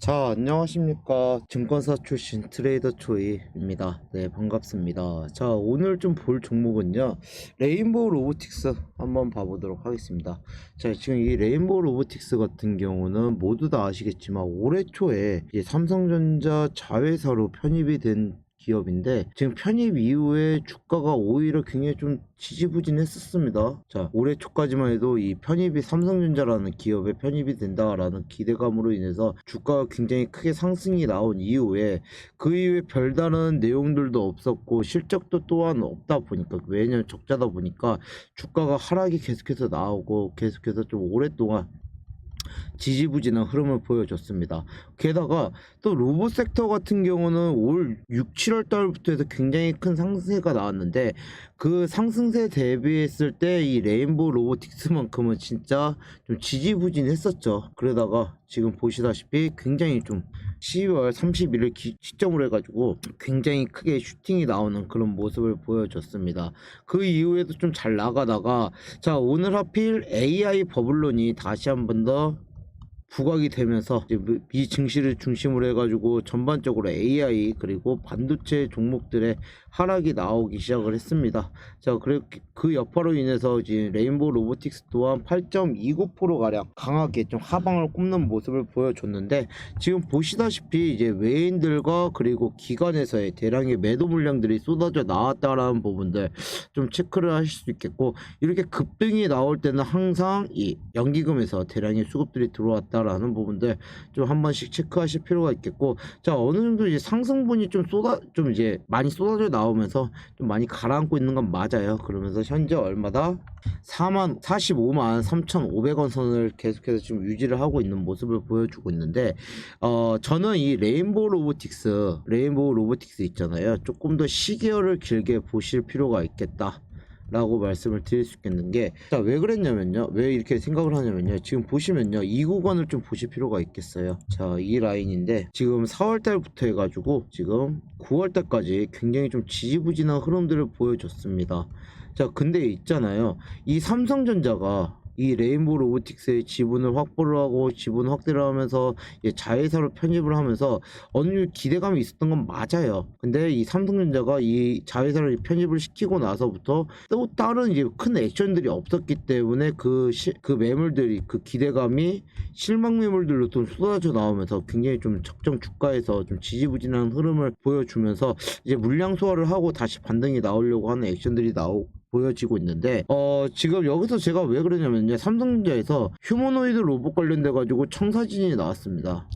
자, 안녕하십니까. 증권사 출신 트레이더 초이입니다. 네, 반갑습니다. 자, 오늘 좀 볼 종목은요. 레인보우 로보틱스 한번 봐보도록 하겠습니다. 자, 지금 이 레인보우 로보틱스 같은 경우는 모두 다 아시겠지만 올해 초에 삼성전자 자회사로 편입이 된 기업인데 지금 편입 이후에 주가가 오히려 굉장히 좀 지지부진했었습니다. 자, 올해 초까지만 해도 이 편입이 삼성전자라는 기업에 편입이 된다라는 기대감으로 인해서 주가가 굉장히 크게 상승이 나온 이후에 그 이후에 별다른 내용들도 없었고 실적도 또한 없다 보니까 왜냐면 적자다 보니까 주가가 하락이 계속해서 나오고 계속해서 좀 오랫동안 지지부진한 흐름을 보여줬습니다. 게다가 또 로봇 섹터 같은 경우는 올 6, 7월 달부터 해서 굉장히 큰 상승세가 나왔는데 그 상승세 대비했을 때 이 레인보우 로보틱스만큼은 진짜 좀 지지부진했었죠. 그러다가 지금 보시다시피 굉장히 좀 12월 31일 기, 시점으로 해가지고 굉장히 크게 슈팅이 나오는 그런 모습을 보여줬습니다. 그 이후에도 좀 잘 나가다가 자 오늘 하필 AI 버블론이 다시 한번더 부각이 되면서 미 증시를 중심으로 해가지고 전반적으로 AI 그리고 반도체 종목들의 하락이 나오기 시작을 했습니다. 자, 그 여파로 인해서 이제 레인보우 로보틱스 또한 8.29% 가량 강하게 좀 하방을 꼽는 모습을 보여줬는데 지금 보시다시피 이제 외인들과 그리고 기관에서의 대량의 매도 물량들이 쏟아져 나왔다라는 부분들 좀 체크를 하실 수 있겠고 이렇게 급등이 나올 때는 항상 이 연기금에서 대량의 수급들이 들어왔다 라는 부분들 좀 한 번씩 체크하실 필요가 있겠고 자 어느 정도 이제 상승분이 좀 쏟아 좀 이제 많이 쏟아져 나오면서 좀 많이 가라앉고 있는 건 맞아요. 그러면서 현재 얼마다? 4만 45만 3,500원 선을 계속해서 지금 유지를 하고 있는 모습을 보여주고 있는데 어 저는 이 레인보우 로보틱스 레인보우 로보틱스 있잖아요. 조금 더 시계열을 길게 보실 필요가 있겠다 라고 말씀을 드릴 수 있겠는 게, 자, 왜 그랬냐면요. 왜 이렇게 생각을 하냐면요. 지금 보시면요. 이 구간을 좀 보실 필요가 있겠어요. 자, 이 라인인데, 지금 4월달부터 해가지고, 지금 9월달까지 굉장히 좀 지지부진한 흐름들을 보여줬습니다. 자, 근데 있잖아요. 이 삼성전자가 이 레인보우 로보틱스의 지분을 확보를 하고 지분 확대를 하면서 자회사로 편입을 하면서 어느 기대감이 있었던 건 맞아요. 근데 이 삼성전자가 이 자회사를 편입을 시키고 나서부터 또 다른 이제 큰 액션들이 없었기 때문에 그, 시, 그 매물들이 그 기대감이 실망 매물들로 좀 쏟아져 나오면서 굉장히 좀 적정 주가에서 좀 지지부진한 흐름을 보여주면서 이제 물량 소화를 하고 다시 반등이 나오려고 하는 액션들이 나오 보여지고 있는데 어 지금 여기서 제가 왜 그러냐면요. 삼성전자에서 휴머노이드 로봇 관련돼 가지고 청사진이 나왔습니다.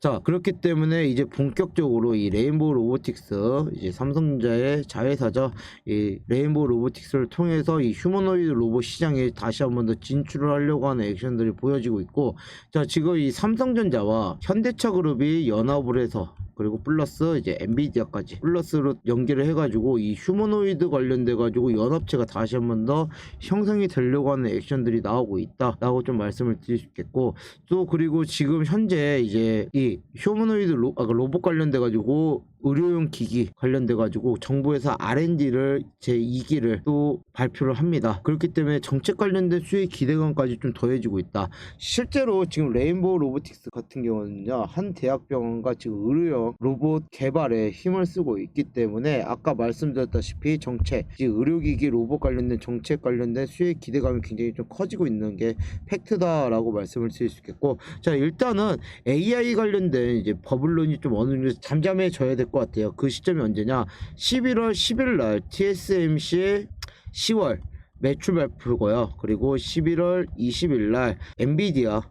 자 그렇기 때문에 이제 본격적으로 이 레인보우 로보틱스 이제 삼성전자의 자회사죠. 이 레인보우 로보틱스를 통해서 이 휴머노이드 로봇 시장에 다시 한번 더 진출을 하려고 하는 액션들이 보여지고 있고 자 지금 이 삼성전자와 현대차 그룹이 연합을 해서 그리고 플러스 이제 엔비디아까지 플러스로 연계를 해가지고 이 휴머노이드 관련돼 가지고 연합체가 다시 한 번 더 형성이 되려고 하는 액션들이 나오고 있다라고 좀 말씀을 드릴 수 있겠고 또 그리고 지금 현재 이제 이 휴머노이드 로, 아, 로봇 관련돼 가지고 의료용 기기 관련돼 가지고 정부에서 R&D를 제 2기를 또 발표를 합니다. 그렇기 때문에 정책 관련된 수익 기대감까지 좀 더해지고 있다. 실제로 지금 레인보우 로보틱스 같은 경우는요 한 대학병원과 지금 의료용 로봇 개발에 힘을 쓰고 있기 때문에 아까 말씀드렸다시피 정책, 즉 의료기기 로봇 관련된 정책 관련된 수익 기대감이 굉장히 좀 커지고 있는 게 팩트다라고 말씀을 드릴 수 있겠고 자 일단은 AI 관련된 이제 버블론이 좀 어느 정도 잠잠해져야 될것 같아요. 그 시점이 언제냐? 11월 10일 날 TSMC의 10월 매출 발표고요. 그리고 11월 20일 날 엔비디아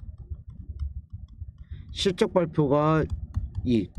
실적 발표가 이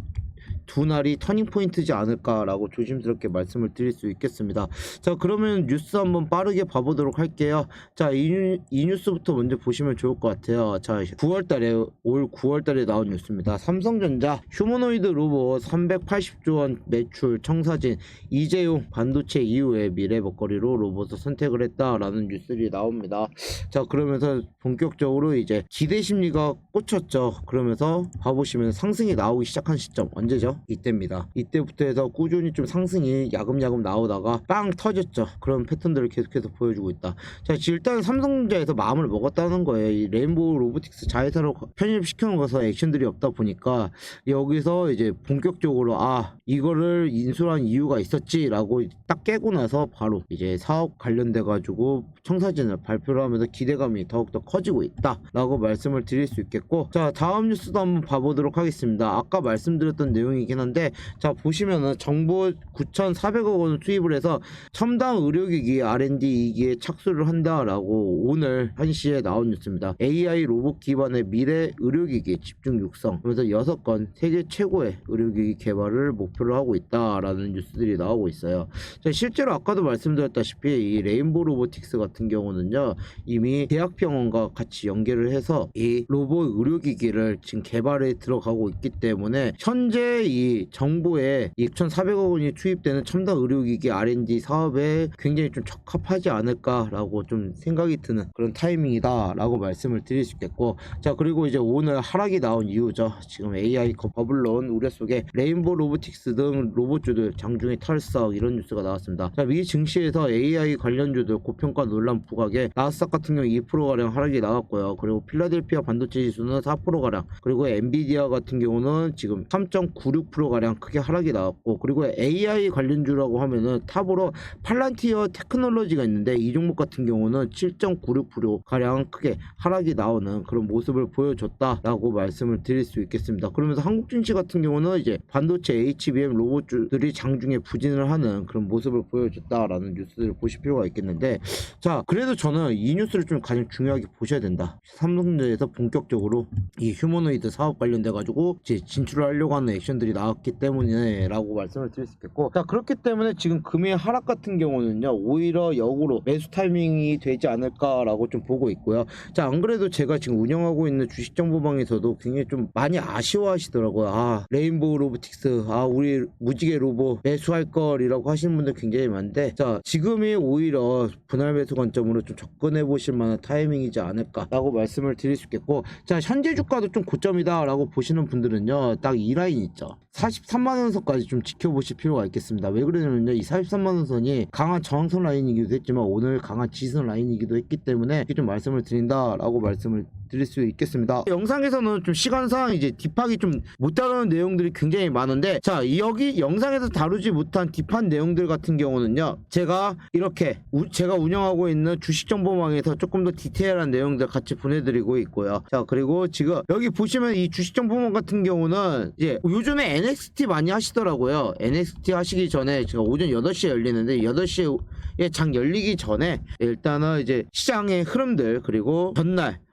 두 날이 터닝 포인트지 않을까라고 조심스럽게 말씀을 드릴 수 있겠습니다. 자, 그러면 뉴스 한번 빠르게 봐보도록 할게요. 자, 이, 뉴스부터 먼저 보시면 좋을 것 같아요. 자, 9월 달에, 올 9월 달에 나온 뉴스입니다. 삼성전자 휴머노이드 로봇 380조 원 매출 청사진 이재용 반도체 이후에 미래 먹거리로 로봇을 선택을 했다라는 뉴스들이 나옵니다. 자, 그러면서 본격적으로 이제 기대 심리가 꽂혔죠. 그러면서 봐보시면 상승이 나오기 시작한 시점 언제죠? 이때입니다. 이때부터 해서 꾸준히 좀 상승이 야금야금 나오다가 빵 터졌죠. 그런 패턴들을 계속해서 보여주고 있다. 자, 일단 삼성전자에서 마음을 먹었다는 거예요. 이 레인보우 로보틱스 자회사로 편입시켜 놓아서 액션들이 없다 보니까 여기서 이제 본격적으로 아 이거를 인수한 이유가 있었지라고 딱 깨고 나서 바로 이제 사업 관련돼 가지고 청사진을 발표를 하면서 기대감이 더욱더 커지고 있다라고 말씀을 드릴 수 있겠고 자 다음 뉴스도 한번 봐보도록 하겠습니다. 아까 말씀드렸던 내용이 긴 한데 자 보시면은 정부 9,400억 원을 투입을 해서 첨단 의료기기 R&D 2기에 착수를 한다라고 오늘 1시에 나온 뉴스입니다. AI 로봇 기반의 미래 의료기기 집중 육성 그래서 6건 세계 최고의 의료기기 개발을 목표로 하고 있다라는 뉴스들이 나오고 있어요. 자, 실제로 아까도 말씀드렸다시피 이 레인보 로보틱스 같은 경우는요 이미 대학병원과 같이 연계를 해서 이 로봇 의료기기를 지금 개발에 들어가고 있기 때문에 현재 이 정부에 2,400억 원이 투입되는 첨단 의료기기 R&D 사업에 굉장히 좀 적합하지 않을까라고 좀 생각이 드는 그런 타이밍이다라고 말씀을 드릴 수 있겠고 자 그리고 이제 오늘 하락이 나온 이유죠. 지금 AI 거- 버블론 우려 속에 레인보 로보틱스 등 로봇주들 장중에 탈석 이런 뉴스가 나왔습니다. 자 미 증시에서 AI 관련주들 고평가 논란 부각에 나스닥 같은 경우 2%가량 하락이 나왔고요. 그리고 필라델피아 반도체 지수는 4%가량 그리고 엔비디아 같은 경우는 지금 3.96% 가량 크게 하락이 나왔고 그리고 AI 관련주라고 하면은 탑으로 팔란티어 테크놀로지가 있는데 이 종목 같은 경우는 7.96%가량 크게 하락이 나오는 그런 모습을 보여줬다라고 말씀을 드릴 수 있겠습니다. 그러면서 한국 증시 같은 경우는 이제 반도체 HBM 로봇주들이 장중에 부진을 하는 그런 모습을 보여줬다라는 뉴스들을 보실 필요가 있겠는데 자 그래도 저는 이 뉴스를 좀 가장 중요하게 보셔야 된다. 삼성전자에서 본격적으로 이 휴머노이드 사업 관련돼 가지고 진출을 하려고 하는 액션들이 나왔기 때문에라고 말씀을 드릴 수 있겠고 자 그렇기 때문에 지금 금의 하락 같은 경우는요 오히려 역으로 매수 타이밍이 되지 않을까라고 좀 보고 있고요. 자 안 그래도 제가 지금 운영하고 있는 주식 정보방에서도 굉장히 좀 많이 아쉬워하시더라고요. 아 레인보우 로보틱스 아 우리 무지개 로보 매수할 걸이라고 하시는 분들 굉장히 많은데 자 지금이 오히려 분할 매수 관점으로 좀 접근해 보실 만한 타이밍이지 않을까라고 말씀을 드릴 수 있겠고 자 현재 주가도 좀 고점이다라고 보시는 분들은요 딱 이 라인 있죠 43만 원 선까지 좀 지켜보실 필요가 있겠습니다 왜 그러냐면요 이 43만 원 선이 강한 저항선 라인이기도 했지만 오늘 강한 지선 라인이기도 했기 때문에 좀 말씀을 드린다라고 말씀을 드릴 수 있겠습니다. 영상에서는 좀 시간상 이제 딥하게 좀 못 다루는 내용들이 굉장히 많은데 자 여기 영상에서 다루지 못한 딥한 내용들 같은 경우는요 제가 이렇게 우- 제가 운영하고 있는 주식 정보망에서 조금 더 디테일한 내용들 같이 보내드리고 있고요. 자 그리고 지금 여기 보시면 이 주식 정보망 같은 경우는 이제 요즘에 NXT 많이 하시더라고요. NXT 하시기 전에 제가 오전 8시에 열리는데 8시에 장 열리기 전에 일단은 이제 시장의 흐름들 그리고 전날